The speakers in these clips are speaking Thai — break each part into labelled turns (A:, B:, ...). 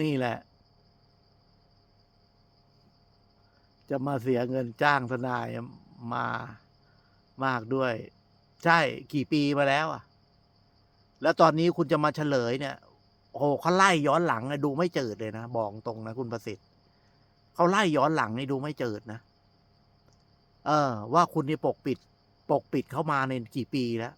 A: นี่แหละ จะมาเสียเงินจ้างทนายมามากด้วย ใช่กี่ปีมาแล้วอะ แล้วตอนนี้คุณจะมาเฉลยเนี่ยโอ้โหเขาไล่ย้อนหลังดูไม่เจิดเลยนะบอกตรงนะคุณประสิทธิ์เขาไล่ย้อนหลังนี่ดูไม่เจิดนะเออ ว่าคุณนี่ปกปิด ปกปิดเข้ามาในกี่ปีแล้ว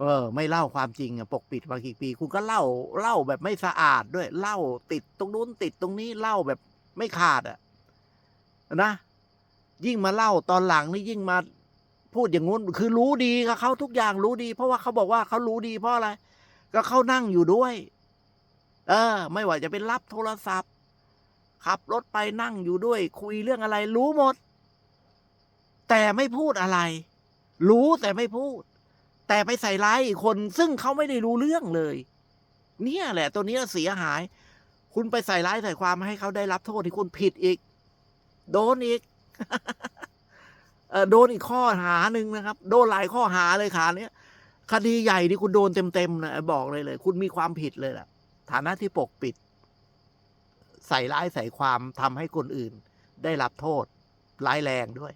A: เออ ไม่เล่าความจริงอะปกปิดมากี่ปี คุณก็เล่าเล่าแบบไม่สะอาดด้วย เล่าติดตรงนู้นติดตรงนี้เล่าแบบไม่ขาดอะนะ ยิ่งมาเล่าตอนหลังนี่ยิ่งมาพูดอย่างงู้นคือรู้ดีกับเขาทุกอย่างรู้ดี เพราะว่าเขาบอกว่าเขารู้ดีเพราะอะไร ก็เขานั่งอยู่ด้วย เออ ไม่ว่าจะเป็นรับโทรศัพท์ ขับรถไปนั่งอยู่ด้วย คุยเรื่องอะไร รู้หมด แต่ไม่พูดอะไร รู้แต่ไม่พูด แต่ไปใส่ร้ายอีกคนซึ่งเขาไม่ได้รู้เรื่องเลย เนี่ยแหละ ตัวนี้เสียหาย คุณไปใส่ร้ายใส่ความให้เขาได้รับโทษที่คุณผิดอีก โดนอีกโดนอีกข้อหาหนึ่งนะครับ โดนหลายข้อหาเลยขาเนี้ยคดีใหญ่ที่คุณโดนเต็มๆนะบอกเลยเลย คุณมีความผิดเลยล่ะ ฐานะที่ปกปิด ใส่ร้ายใส่ความทำให้คนอื่น ได้รับโทษร้ายแรงด้วย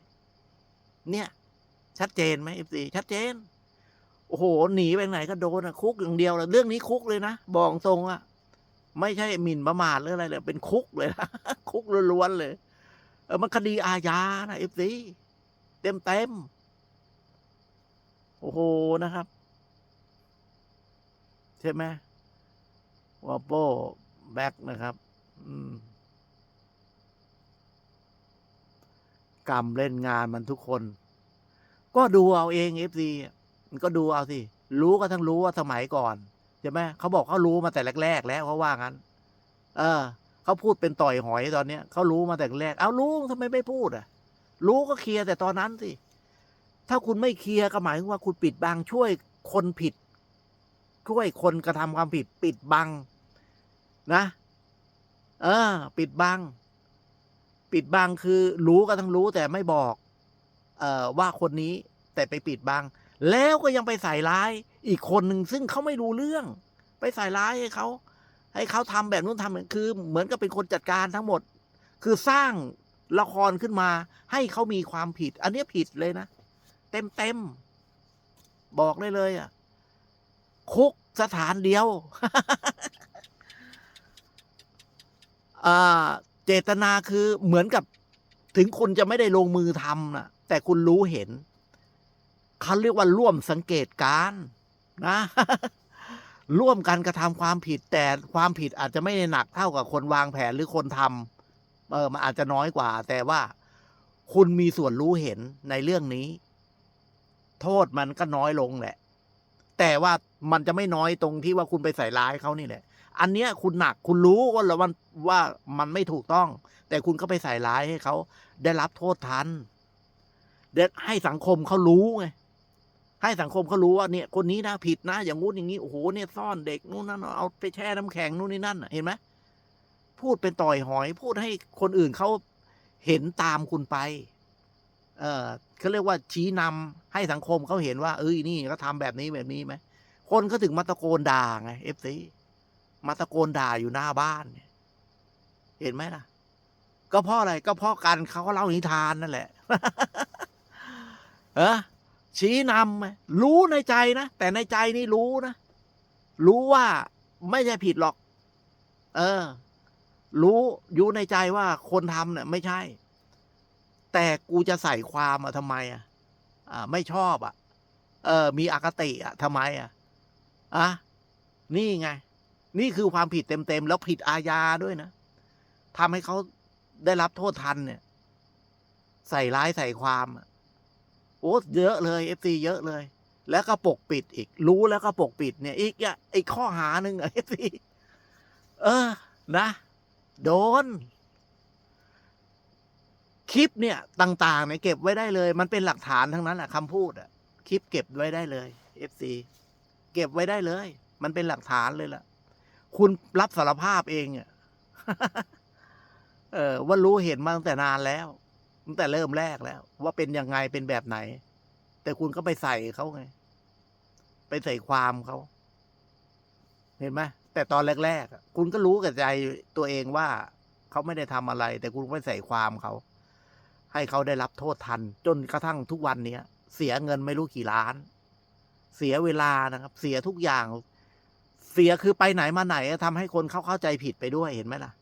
A: เนี่ย ชัดเจนไหมเอฟซีชัดเจน โอ้โหหนีไปไหนก็โดนอะคุกอย่างเดียวเลยเรื่องนี้คุกเลยนะบอกตรงอะไม่ใช่หมิ่นประมาทหรืออะไรเลยเป็นคุกเลยนะคุกล้วนๆเลยเออมันคดีอาญานะเอฟซีเต็มเต็มโอ้โหนะครับ ใช่ไหมวอปโป้แบ็กนะครับ อืมกรรมเล่นงานมันทุกคน ก็ดูเอาเองเอฟซี มันก็ดูเอาสิรู้ก็ทั้งรู้ว่าสมัยก่อนใช่ไหมเขาบอกเขารู้มาแต่แรก ๆ แล้วเขาว่างั้น เออเขาพูดเป็นต่อยหอยตอนเนี้ยเขารู้มาแต่แรก เอารู้ทำไมไม่พูดอะ รู้ก็เคลียร์แต่ตอนนั้นสิถ้าคุณไม่เคลียร์ก็หมายถึงว่าคุณปิดบังช่วยคนผิด ช่วยคนกระทำความผิด ปิดบัง นะ เออ ปิดบัง ปิดบังคือ รู้ก็ทั้งรู้แต่ไม่บอก เอ่อว่าคนนี้แต่ไปปิดบัง แล้วก็ยังไปใส่ร้ายอีกคนหนึ่งซึ่งเขาไม่รู้เรื่อง ไปใส่ร้ายให้เขาให้เขาทำแบบนู้นทำแบบคือ เหมือนกับเป็นคนจัดการทั้งหมด คือสร้างละครขึ้นมา ให้เขามีความผิด อันนี้ผิดเลยนะ เต็มเต็มบอกเลยเลยอะ คุกสถานเดียวเจตนาคือเหมือนกับถึงคุณจะไม่ได้ลงมือทำนะแต่คุณรู้เห็น เขาเรียกว่าร่วมสังเกตการนะ ร่วมกันกระทำความผิดแต่ความผิดอาจจะไม่ได้หนักเท่ากับคนวางแผนหรือคนทำเออมันอาจจะน้อยกว่า แต่ว่าคุณมีส่วนรู้เห็นในเรื่องนี้ โทษมันก็น้อยลงแหละ แต่ว่ามันจะไม่น้อยตรงที่ว่าคุณไปใส่ร้ายเขานี่แหละ อันเนี้ยคุณหนักคุณรู้ว่าแล้วมันว่ามันไม่ถูกต้อง แต่คุณก็ไปใส่ร้ายให้เขาได้รับโทษทันเด็ดให้สังคมเขารู้ไง ให้สังคมเขารู้ว่าเนี่ยคนนี้นะผิดนะ อย่างงู้นอย่างนี้โอ้โหเนี่ยซ่อนเด็กนู่นนั่นเอาไปแช่น้ำแข็งนู่นนี่นั่นเห็นไหมพูดเป็นต่อยหอย พูดให้คนอื่นเขาเห็นตามคุณไป เออเขาเรียกว่าชี้นำให้สังคมเขาเห็นว่า เอ้ยนี่เขาทำแบบนี้แบบนี้ไหมคนเขาถึงมาตะโกนด่าไงเอฟซีมาตะโกนด่าอยู่หน้าบ้านเนี่ยเห็นไหมล่ะ ก็เพราะอะไรก็เพราะกันเขาเล่านิทานนั่นแหละ เออ ชี้นำไงรู้ในใจนะ แต่ในใจนี่รู้นะ รู้ว่าไม่ใช่ผิดหรอก เออ รู้อยู่ในใจว่าคนทำเนี่ยไม่ใช่ แต่กูจะใส่ความอะทำไมอะอ่าไม่ชอบอะ เออ มีอคติอะทำไมอะอะนี่ไง นี่คือความผิดเต็มๆ แล้วผิดอาญาด้วยนะทำให้เขาได้รับโทษทันเนี่ย ใส่ร้ายใส่ความอะ โอ้เยอะเลยเอฟซีเยอะเลย แล้วก็ปกปิดอีก รู้แล้วก็ปกปิดเนี่ย อีกอะอีกข้อหาหนึ่งเอฟซีเออ นะ โดน คลิปเนี่ย ต่างๆเนี่ยเก็บไว้ได้เลย มันเป็นหลักฐานทั้งนั้นแหละคำพูดอะคลิปเก็บไว้ได้เลยเอฟซีเก็บไว้ได้เลย มันเป็นหลักฐานเลยล่ะ คุณรับสารภาพเองอะเออว่ารู้เห็นมาตั้งแต่นานแล้ว ตั้งแต่เริ่มแรกแล้ว ว่าเป็นยังไงเป็นแบบไหน แต่คุณก็ไปใส่เขาไง ไปใส่ความเขา เห็นไหมแต่ตอนแรกๆคุณก็รู้กับใจตัวเองว่าเขาไม่ได้ทำอะไร แต่คุณไม่ใส่ความเขา ให้เขาได้รับโทษทัน จนกระทั่งทุกวันเนี้ย เสียเงินไม่รู้กี่ล้าน เสียเวลานะครับ เสียทุกอย่าง เสียคือไปไหนมาไหนทำให้คนเขาเข้าใจผิดไปด้วยเห็นไหมล่ะ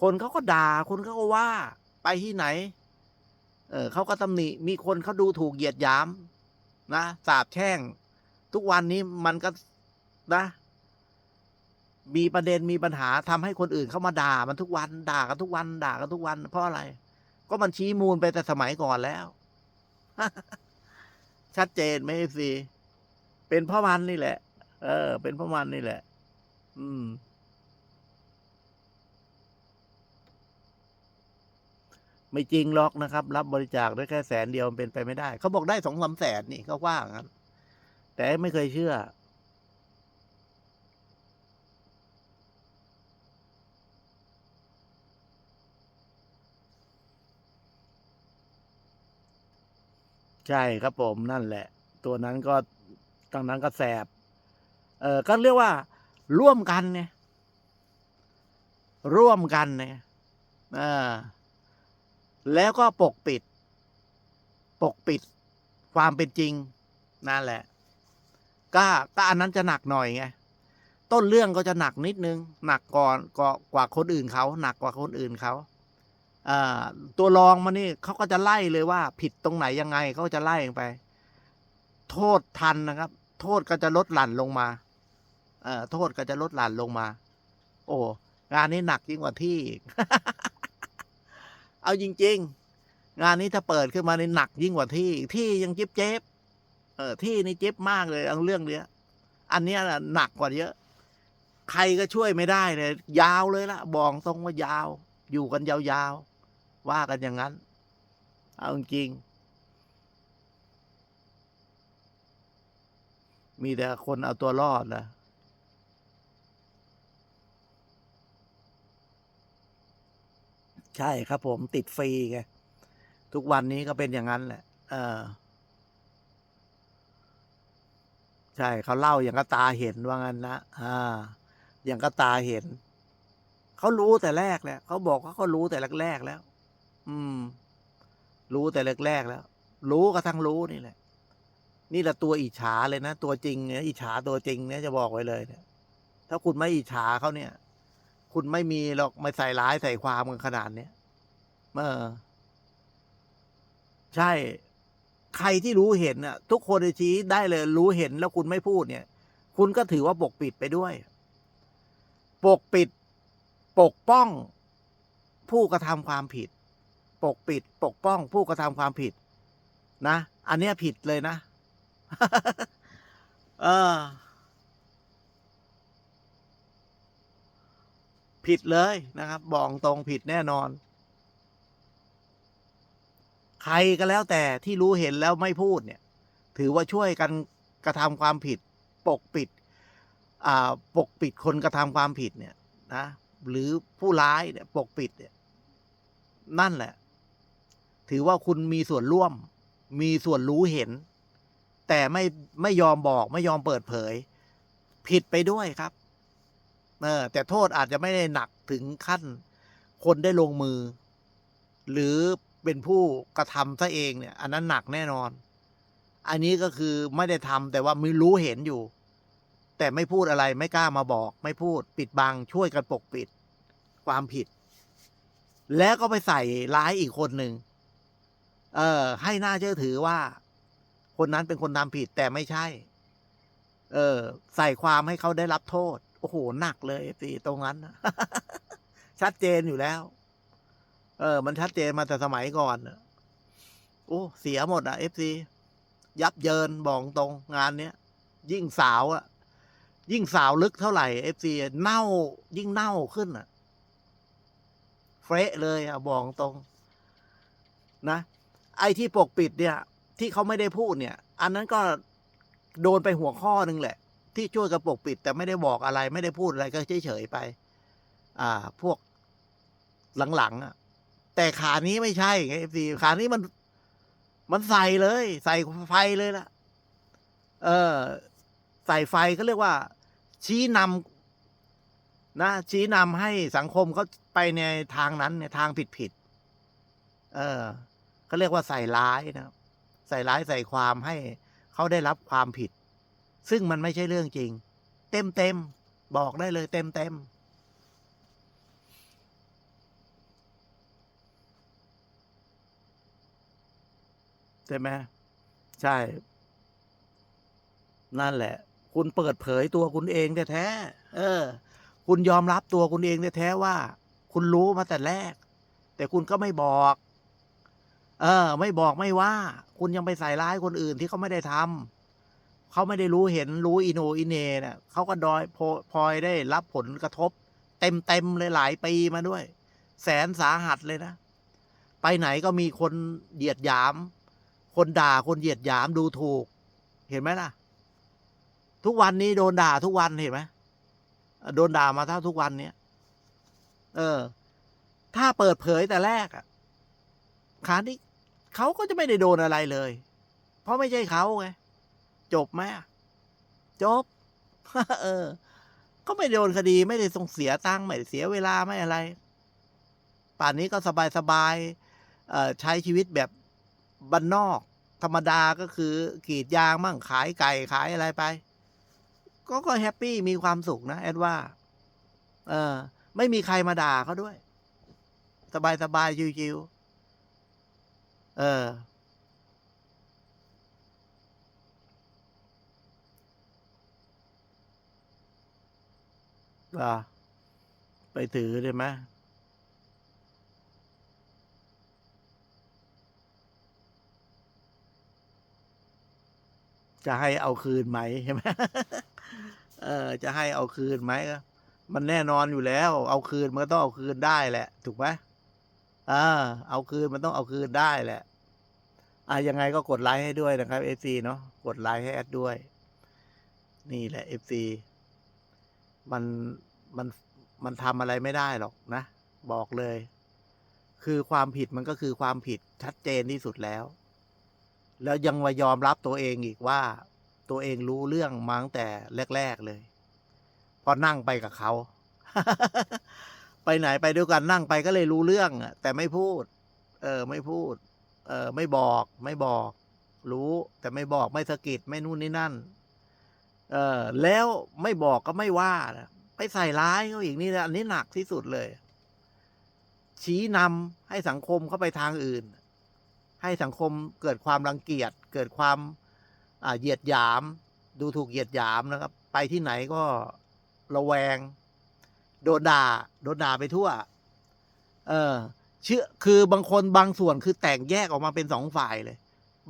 A: คนเขาก็ด่าคนเขาก็ว่า ไปที่ไหน เออเขาก็ตำหนิมีคนเขาดูถูกเหยียดหยาม นะสาบแช่ง ทุกวันนี้มันก็นะ มีประเด็นมีปัญหาทำให้คนอื่นเข้ามาด่ามันทุกวัน ด่ากันทุกวัน ด่ากันทุกวัน เพราะอะไร ก็มันชี้มูลไปแต่สมัยก่อนแล้ว ชัดเจนไหมสิเป็นเพ่อมันนี่แหละ เออ เป็นเพ่อมันนี่แหละ อืม ไม่จริงหรอกนะครับ รับบริจาคได้แค่แสนเดียวมันเป็นไปไม่ได้ เขาบอกได้สองสามแสนนี่เขาว่างั้น แต่ไม่เคยเชื่อ ใช่ครับผมนั่นแหละ ตัวนั้นก็ตั้งนั้นก็แสบ เออก็เรียกว่า ร่วมกันเนี่ย ร่วมกันเนี่ยอ่า แล้วก็ปกปิด ปกปิด ความเป็นจริงนั่นแหละ ก็ก็อันนั้นจะหนักหน่อยไงต้นเรื่องก็จะหนักนิดนึง หนักก่อนกว่ากว่าคนอื่นเขาหนักกว่าคนอื่นเขาตัวรองมานี่เขาก็จะไล่เลยว่า ผิดตรงไหนยังไงเขาจะไล่ไป โทษทันนะครับ โทษก็จะลดหลั่นลงมาโทษก็จะลดหลั่นลงมา โอ้งานนี้หนักยิ่งกว่าที่ เอาจริง ๆ งานนี้ถ้าเปิดขึ้นมาในหนักยิ่งกว่าที่ ที่ยังเจ็บเจ็บเออที่นี่เจ็บมากเลยเอาเรื่องเนี้ย อันเนี้ยนะหนักกว่าเยอะ ใครก็ช่วยไม่ได้เลย ยาวเลยละบอกตรงว่ายาว อยู่กันยาวๆว่ากันอย่างนั้น เอาจริง มีแต่คนเอาตัวรอดนะ ใช่ครับผมติดฟรีไงทุกวันนี้ก็เป็นอย่างนั้นแหละ เออ ใช่เขาเล่าอย่างก็ตาเห็นว่างั้นนะอ่า อย่างก็ตาเห็น เขารู้แต่แรกแหละเขาบอกว่าเขารู้แต่แรกๆแล้ว อืม รู้แต่แรกๆแล้ว รู้ก็ทั้งรู้นี่แหละ นี่แหละตัวอิจฉาเลยนะตัวจริงเนี่ยอิจฉาตัวจริงเนี่ยจะบอกไว้เลยเนี่ยถ้าคุณไม่อิจฉาเขาเนี่ย คุณไม่มีหรอกไม่ใส่ร้ายใส่ความกันขนาดเนี้ยเออ ใช่ ใครที่รู้เห็นน่ะทุกคนจะชี้ได้เลย รู้เห็นแล้วคุณไม่พูดเนี่ย คุณก็ถือว่าปกปิดไปด้วย ปกปิด ปกป้อง ผู้กระทำความผิด ปกปิด ปกป้อง ผู้กระทำความผิด นะ อันเนี้ยผิดเลยนะ เออ ผิดเลยนะครับ บอกตรงผิดแน่นอน ใครก็แล้วแต่ที่รู้เห็นแล้วไม่พูดเนี่ย ถือว่าช่วยกันกระทำความผิด ปกปิดอ่าปกปิดคนกระทำความผิดเนี่ยนะหรือผู้ร้ายเนี่ยปกปิดเนี่ยนั่นแหละ ถือว่าคุณมีส่วนร่วม มีส่วนรู้เห็น แต่ไม่ไม่ยอมบอกไม่ยอมเปิดเผย ผิดไปด้วยครับ เออแต่โทษอาจจะไม่ได้หนักถึงขั้น คนได้ลงมือ หรือเป็นผู้กระทำซะเองเนี่ย อันนั้นหนักแน่นอน อันนี้ก็คือไม่ได้ทำแต่ว่ามีรู้เห็นอยู่ แต่ไม่พูดอะไรไม่กล้ามาบอก ไม่พูดปิดบังช่วยกันปกปิด ความผิด แล้วก็ไปใส่ร้ายอีกคนหนึ่งเออ ให้หน่าเชื่อถือว่า คนนั้นเป็นคนทำผิดแต่ไม่ใช่ เออ ใส่ความให้เขาได้รับโทษ โอ้โหหนักเลยสิตรงนั้น ชัดเจนอยู่แล้ว เออ มันชัดเจนมาแต่สมัยก่อนโอ้เสียหมดอะเอฟซียับเยินบอกตรงงานเนี้ยยิ่งสาวอะ ยิ่งสาวลึกเท่าไหร่เอฟซีเน่า ยิ่งเน่าขึ้นอะเฟะเลยอะบอกตรง นะ ไอ้ที่ปกปิดเนี่ย ที่เขาไม่ได้พูดเนี่ย อันนั้นก็โดนไปหัวข้อหนึ่งแหละ ที่ช่วยกระปกปิด แต่ไม่ได้บอกอะไร ไม่ได้พูดอะไรก็เฉยๆไป อ่า พวกหลังๆอะ แต่ขานี้ไม่ใช่ไงเอฟซีขานี้มัน มันใส่เลย ใส่ไฟเลยล่ะ เออ ใส่ไฟก็เรียกว่า ชี้นำนะชี้นำให้สังคมเขาไปในทางนั้นในทางผิดผิดๆเออเขาเรียกว่าใส่ร้ายนะใส่ร้ายใส่ความให้เขาได้รับความผิด ซึ่งมันไม่ใช่เรื่องจริง เต็มเต็มบอกได้เลยเต็มเต็มใช่ไหมใช่ นั่นแหละ คุณเปิดเผยตัวคุณเองแท้ๆเออ คุณยอมรับตัวคุณเองแท้ๆว่า คุณรู้มาแต่แรก แต่คุณก็ไม่บอก เออ ไม่บอกไม่ว่า คุณยังไปใส่ร้ายคนอื่นที่เขาไม่ได้ทำ เขาไม่ได้รู้เห็นรู้อินโนอินเนเนี่ยเขาก็ดอยพลพอยได้รับผลกระทบ เต็มเต็มเลยหลายปีมาด้วย แสนสาหัสเลยนะ ไปไหนก็มีคนเหยียดหยาม คนด่าคนเหยียดหยามดูถูก เห็นไหมล่ะ ทุกวันนี้โดนด่าทุกวันเห็นไหมโดนด่ามาเท่าทุกวันเนี้ยเออ ถ้าเปิดเผยแต่แรกอะคานี้เขาก็จะไม่ได้โดนอะไรเลย เพราะไม่ใช่เขาไง จบไหมจบ เออ ก็ไม่โดนคดีไม่ได้ส่งเสียตังค์ไม่ได้เสียเวลาไม่อะไร ป่านนี้ก็สบายสบายๆใช้ชีวิตแบบบ้านนอก ธรรมดาก็คือกรีดยางมั่งขายไก่ขายอะไรไป ก็ก็แฮปปี้มีความสุขนะแอดว่า เออ ไม่มีใครมาด่าเขาด้วย สบายสบายชิวๆเออ อะไปถือได้ไหมจะให้เอาคืนไหมใช่ไหมเออ จะให้เอาคืนไหมก็มันแน่นอนอยู่แล้ว เอาคืนมันก็ต้องเอาคืนได้แหละ ถูกไหมอ่าเอาคืนมันต้องเอาคืนได้แหละ อะยังไงก็กดไลค์ให้ด้วยนะครับเอซีเนาะกดไลค์ให้แอดด้วย นี่แหละเอฟซีมัน มันมันทำอะไรไม่ได้หรอกนะ บอกเลย คือความผิดมันก็คือความผิดชัดเจนที่สุดแล้ว แล้วยังมายอมรับตัวเองอีกว่า ตัวเองรู้เรื่องมั้งแต่แรก ๆ เลย พอนั่งไปกับเขา ไปไหนไปด้วยกันนั่งไปก็เลยรู้เรื่องแต่ไม่พูด เออ ไม่พูด เออ ไม่บอก ไม่บอก รู้แต่ไม่บอกไม่สะกิดไม่นู่นนี่นั่น เออแล้วไม่บอกก็ไม่ว่านะ ไปใส่ร้ายเขาอีกนี่นะอันนี้หนักที่สุดเลย ชี้นำให้สังคมเข้าไปทางอื่น ให้สังคมเกิดความรังเกียจเกิดความเหยียดหยาม ดูถูกเหยียดหยามนะครับ ไปที่ไหนก็ระแวง โดนด่า โดนด่าไปทั่ว เออเชื่อคือบางคนบางส่วนคือแตกแยกออกมาเป็นสองฝ่ายเลย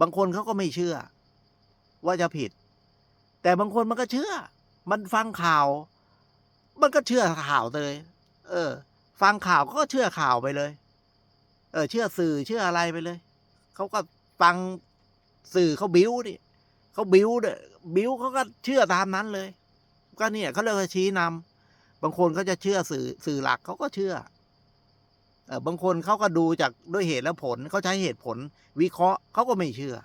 A: บางคนเขาก็ไม่เชื่อ ว่าจะผิด แต่บางคนมันก็เชื่อ มันฟังข่าว มันก็เชื่อข่าวเลย เออ ฟังข่าวก็เชื่อข่าวไปเลย เออ เชื่อสื่อเชื่ออะไรไปเลย เขาก็ฟังสื่อเขาบิ้วดิเขาบิ้วเด้อบิ้วเขาก็เชื่อตามนั้นเลย ก็เนี่ยเขาเรียกว่าชี้นำบางคนเขาจะเชื่อสื่อสื่อหลักเขาก็เชื่อ เออบางคนเขาก็ดูจากด้วยเหตุและผลเขาใช้เหตุผล วิเคราะห์เขาก็ไม่เชื่อ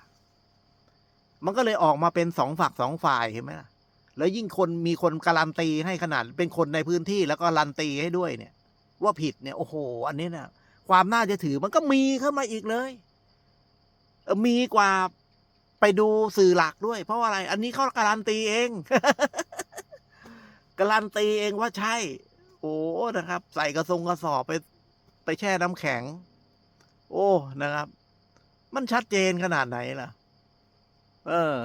A: มันก็เลยออกมาเป็นสองฝักสองฝ่ายเห็นไหมล่ะ แล้วยิ่งคนมีคนการันตีให้ขนาดเป็นคนในพื้นที่แล้วก็การันตีให้ด้วยเนี่ย ว่าผิดเนี่ยโอ้โห อันนี้เนี่ยความน่าจะถือมันก็มีเข้ามาอีกเลย มีกว่าไปดูสื่อหลักด้วย เพราะอะไร อันนี้เขาการันตีเอง การันตีเองว่าใช่ โอ้นะครับ ใส่กระทรงกระสอบไป ไปแช่น้ำแข็ง โอ้นะครับ มันชัดเจนขนาดไหนล่ะ เออ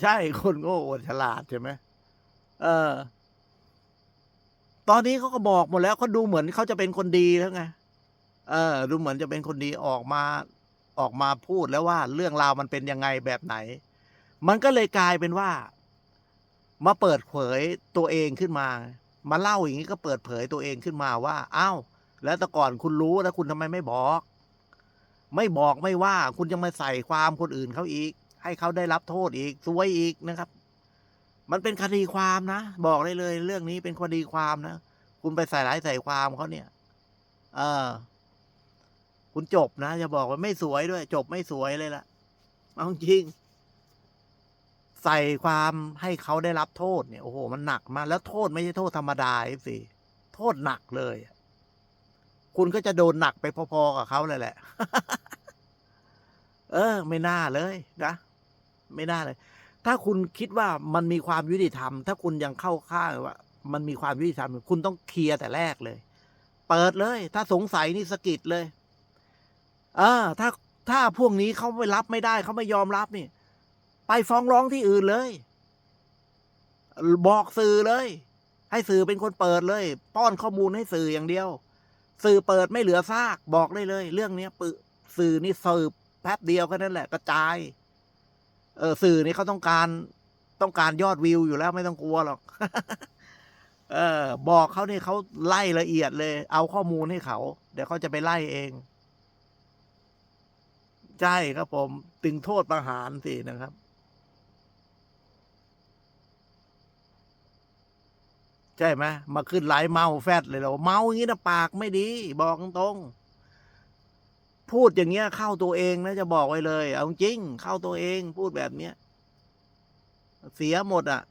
A: ใช่ คนโง่อวดฉลาดใช่ไหมเออ ตอนนี้เขาก็บอกหมดแล้วเขาดูเหมือนเขาจะเป็นคนดีแล้วไง เออ ดูเหมือนจะเป็นคนดีออกมา ออกมาพูดแล้วว่า เรื่องราวมันเป็นยังไงแบบไหน มันก็เลยกลายเป็นว่า มาเปิดเผยตัวเองขึ้นมา มาเล่าอย่างนี้ก็เปิดเผยตัวเองขึ้นมาว่า อ้าว แล้วแต่ก่อนคุณรู้แล้วคุณทำไมไม่บอก ไม่บอกไม่ว่า คุณยังมาใส่ความคนอื่นเขาอีก ให้เขาได้รับโทษอีกซวยอีกนะครับ มันเป็นคดีความนะ บอกได้เลย เรื่องนี้เป็นคดีความนะ คุณไปใส่ร้ายใส่ความเขาเนี่ย เออ คุณจบนะจะบอกว่าไม่สวยด้วย จบไม่สวยเลยล่ะเอาจริง ใส่ความให้เขาได้รับโทษเนี่ยโอ้โห มันหนักมากแล้วโทษไม่ใช่โทษธรรมดาสิโทษหนักเลยคุณก็จะโดนหนักไปพอๆกับเขาเลยแหละ เออ ไม่น่าเลยนะ ไม่น่าเลย ถ้าคุณคิดว่ามันมีความยุติธรรม ถ้าคุณยังเข้าข้างว่ามันมีความยุติธรรม คุณต้องเคลียร์แต่แรกเลย เปิดเลย ถ้าสงสัยนี่สะกิดเลย เออ ถ้าถ้าพวกนี้เขาไม่รับไม่ได้เขาไม่ยอมรับนี่ไปฟ้องร้องที่อื่นเลย บอกสื่อเลย ให้สื่อเป็นคนเปิดเลย ป้อนข้อมูลให้สื่ออย่างเดียว สื่อเปิดไม่เหลือซาก บอกได้เลย เรื่องนี้ปึสื่อนี่สืบแป๊บเดียวแค่นั้นแหละกระจาย เออสื่อนี่เขาต้องการต้องการยอดวิวอยู่แล้วไม่ต้องกลัวหรอก เออ บอกเขาเนี่ยเขาไล่ละเอียดเลย เอาข้อมูลให้เขา เดี๋ยวเขาจะไปไล่เอง ใช่ครับผม ตึงโทษประหารสินะครับ ใช่ไหมมาขึ้นไลฟ์เมาแฟดเลยเราเมาอย่างนี้นะปากไม่ดี บอกตรงๆ พูดอย่างเงี้ยเข้าตัวเองนะจะบอกไว้เลย เอาจริงเข้าตัวเองพูดแบบเนี้ย เสียหมดอะ